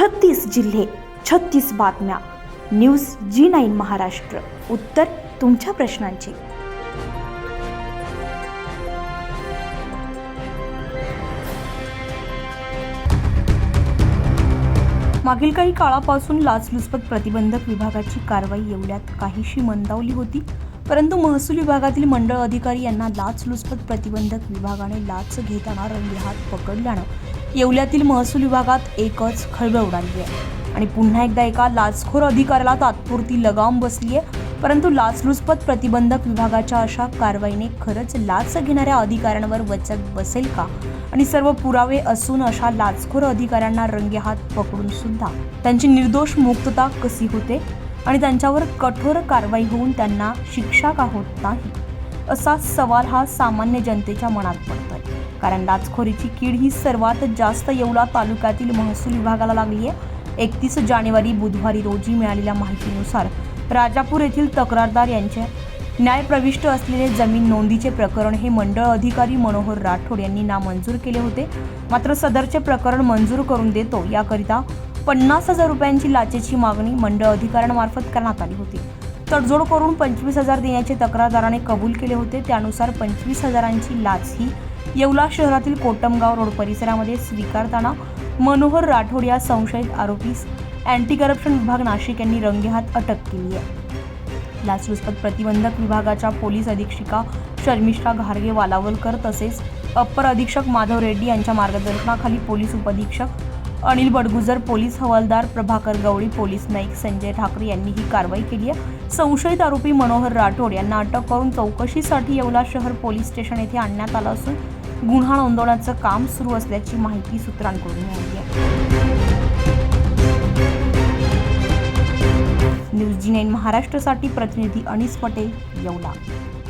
छत्तीस जिल्हे छत्तीस बातम्या. News G nine Maharashtra. उत्तर तुमच्या प्रश्नांची. मागील काही काळापासून लाचलुचपत प्रतिबंधक विभागाची कारवाई येवल्यात काहीशी मंदावली होती. परंतु महसूल विभागातील मंडळ अधिकारी यांना लाचलुचपत प्रतिबंधक विभागाने लाच घेताना रंगेहात पकडल्यानं येवल्यातील महसूल विभागात एकच खळबळ उडाली आहे आणि पुन्हा एकदा एका लाचखोर अधिकाऱ्याला तात्पुरती लगाम बसली आहे परंतु लाचलुचपत प्रतिबंधक विभागाच्या अशा कारवाईने खरंच लाच घेणाऱ्या अधिकाऱ्यांवर वचक बसेल का? आणि सर्व पुरावे असून अशा लाचखोर अधिकाऱ्यांना रंगेहात पकडून सुद्धा त्यांची निर्दोष मुक्तता कशी होते? आणि त्यांच्यावर कठोर कारवाई होऊन त्यांना शिक्षा का होत नाही? असा सवाल हा सामान्य जनतेच्या मनात पडतोय. कारण लाचखोरीची कीड ही सर्वात जास्त येवला तालुक्यातील महसूल विभागाला लागली आहे. एकतीस जानेवारी बुधवारी रोजी मिळालेल्या माहितीनुसार राजापूर येथील तक्रारदार यांचे न्यायप्रविष्ट असलेले जमीन नोंदीचे प्रकरण हे मंडळ अधिकारी मनोहर राठोड यांनी नामंजूर केले होते. मात्र सदरचे प्रकरण मंजूर करून देतो याकरिता पन्नास हजार रुपयांची लाचेची मागणी मंडळ अधिकाऱ्यांमार्फत करण्यात आली होती. तडजोड करून पंचवीस हजार देण्याचे तक्रारदाराने कबूल केले होते. त्यानुसार पंचवीस हजारांची लाच ही येवला शहरातील कोटमगाव रोड परिसरामध्ये स्वीकारताना मनोहर राठोड या संशयित आरोपीस अँटी करप्शन विभाग नाशिक यांनी रंगेहात अटक केली आहे. लाचलुचपत प्रतिबंधक विभागाच्या पोलीस अधीक्षिका शर्मिष्ठा घारगे वालावलकर तसेच अप्पर अधीक्षक माधव रेड्डी यांच्या मार्गदर्शनाखाली पोलीस उपअधीक्षक अनिल बडगुजर पोलीस हवालदार प्रभाकर गवळी पोलीस नाईक संजय ठाकरे यांनी ही कारवाई केली आहे. संशयित आरोपी मनोहर राठोड यांना अटक करून चौकशीसाठी येवला शहर पोलीस स्टेशन येथे आणण्यात आलं असून गुन्हा नोंदवण्याचं काम सुरू असल्याची माहिती सूत्रांकडून मिळाली आहे. न्यूज जी नाईन महाराष्ट्रासाठी प्रतिनिधी अनिस पटेल येवला.